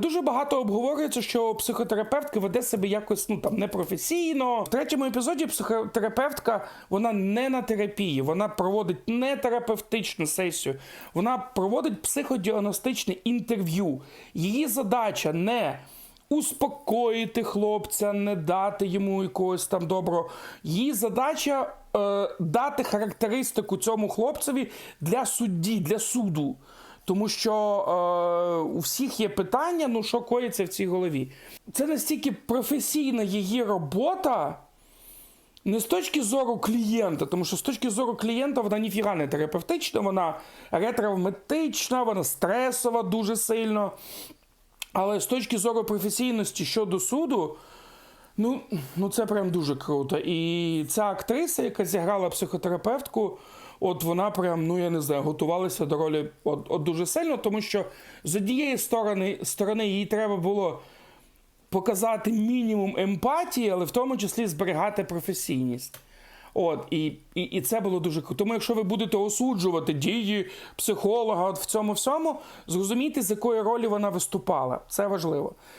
Дуже багато обговорюється, що психотерапевтка веде себе якось ну там непрофесійно. В третьому епізоді психотерапевтка вона не на терапії, вона проводить не терапевтичну сесію, вона проводить психодіагностичне інтерв'ю. Її задача не успокоїти хлопця, не дати йому якогось там доброго. Її задача е, дати характеристику цьому хлопцеві для судді, для суду. Тому що е, у всіх є питання, ну що коїться в цій голові. Це настільки професійна її робота. Не з точки зору клієнта, тому що з точки зору клієнта вона ніфіга не терапевтична, вона ретравматична, вона стресова дуже сильно. Але з точки зору професійності щодо суду, ну, ну це прям дуже круто. І ця актриса, яка зіграла психотерапевтку, от вона прям, ну я не знаю, готувалася до ролі от, от дуже сильно, тому що з однієї сторони, сторони їй треба було показати мінімум емпатії, але в тому числі зберігати професійність. От, і, і, і це було дуже круто. Тому якщо ви будете осуджувати дії психолога от в цьому всьому, зрозумійте, з якої ролі вона виступала. Це важливо.